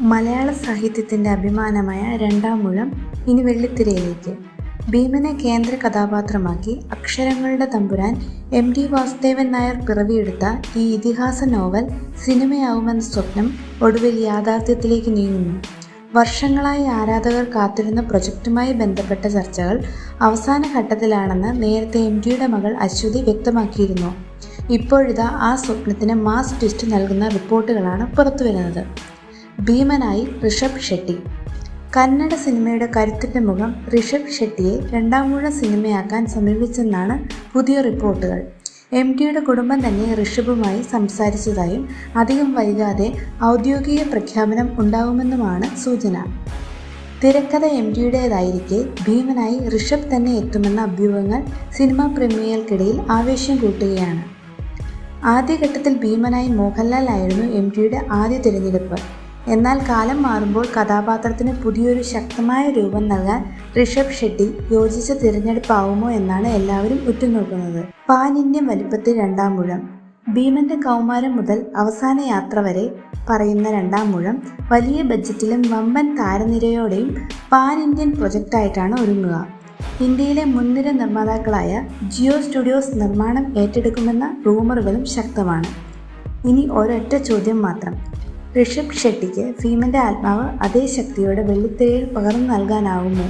മലയാള സാഹിത്യത്തിന്റെ അഭിമാനമായ രണ്ടാം മുഴം ഇനി വെള്ളിത്തിരയിലേക്ക്. ഭീമനെ കേന്ദ്ര കഥാപാത്രമാക്കി അക്ഷരങ്ങളുടെ തമ്പുരാൻ എം ടി വാസുദേവൻ നായർ പിറവിയെടുത്ത ഈ ഇതിഹാസ നോവൽ സിനിമയാവുമെന്ന സ്വപ്നം ഒടുവിൽ യാഥാർത്ഥ്യത്തിലേക്ക് നീങ്ങുന്നു. വർഷങ്ങളായി ആരാധകർ കാത്തിരുന്ന പ്രൊജക്റ്റുമായി ബന്ധപ്പെട്ട ചർച്ചകൾ അവസാന ഘട്ടത്തിലാണെന്ന് നേരത്തെ എം ടിയുടെ മകൾ അശ്വതി വ്യക്തമാക്കിയിരുന്നു. ഇപ്പോഴിതാ ആ സ്വപ്നത്തിന് മാസ് ട്വിസ്റ്റ് നൽകുന്ന റിപ്പോർട്ടുകളാണ് പുറത്തുവരുന്നത്. ഭീമനായി ഋഷഭ് ഷെട്ടി. കന്നഡ സിനിമയുടെ കരുത്തിന്റെ മുഖം ഋഷഭ് ഷെട്ടിയെ രണ്ടാം മുഴ സിനിമയാക്കാൻ സമീപിച്ചെന്നാണ് പുതിയ റിപ്പോർട്ടുകൾ. എം ടിയുടെ കുടുംബം തന്നെ ഋഷഭുമായി സംസാരിച്ചതായും അധികം വൈകാതെ ഔദ്യോഗിക പ്രഖ്യാപനം ഉണ്ടാകുമെന്നുമാണ് സൂചന. തിരക്കഥ എം ടിയുടേതായിരിക്കെ ഭീമനായി ഋഷഭ് തന്നെ എത്തുമെന്ന അഭ്യൂഹങ്ങൾ സിനിമാ പ്രേമികൾക്കിടയിൽ ആവേശം കൂട്ടുകയാണ്. ആദ്യഘട്ടത്തിൽ ഭീമനായി മോഹൻലാൽ ആയിരുന്നു എം ടിയുടെ ആദ്യ തിരഞ്ഞെടുപ്പ്. എന്നാൽ കാലം മാറുമ്പോൾ കഥാപാത്രത്തിന് പുതിയൊരു ശക്തമായ രൂപം നൽകാൻ ഋഷഭ് ഷെട്ടി യോജിച്ച തിരഞ്ഞെടുപ്പാവുമോ എന്നാണ് എല്ലാവരും ഉറ്റുനോക്കുന്നത്. പാൻ ഇന്ത്യൻ വലിപ്പത്തിൽ രണ്ടാം മുഴം. ഭീമന്റെ കൗമാരം മുതൽ അവസാന യാത്ര വരെ പറയുന്ന രണ്ടാം മുഴം വലിയ ബജറ്റിലും വമ്പൻ താരനിരയോടെയും പാൻ ഇന്ത്യൻ പ്രൊജക്റ്റായിട്ടാണ് ഒരുങ്ങുക. ഇന്ത്യയിലെ മുൻനിര നിർമ്മാതാക്കളായ ജിയോ സ്റ്റുഡിയോസ് നിർമ്മാണം ഏറ്റെടുക്കുമെന്ന റൂമറുകളും ശക്തമാണ്. ഇനി ഒരൊറ്റ ചോദ്യം മാത്രം. ഋഷഭ് ഷെട്ടിക്ക് ഭീമന്റെ ആത്മാവ് അതേ ശക്തിയോടെ വെള്ളിത്തിരയിൽ പകർന്നു നൽകാനാവുമോ?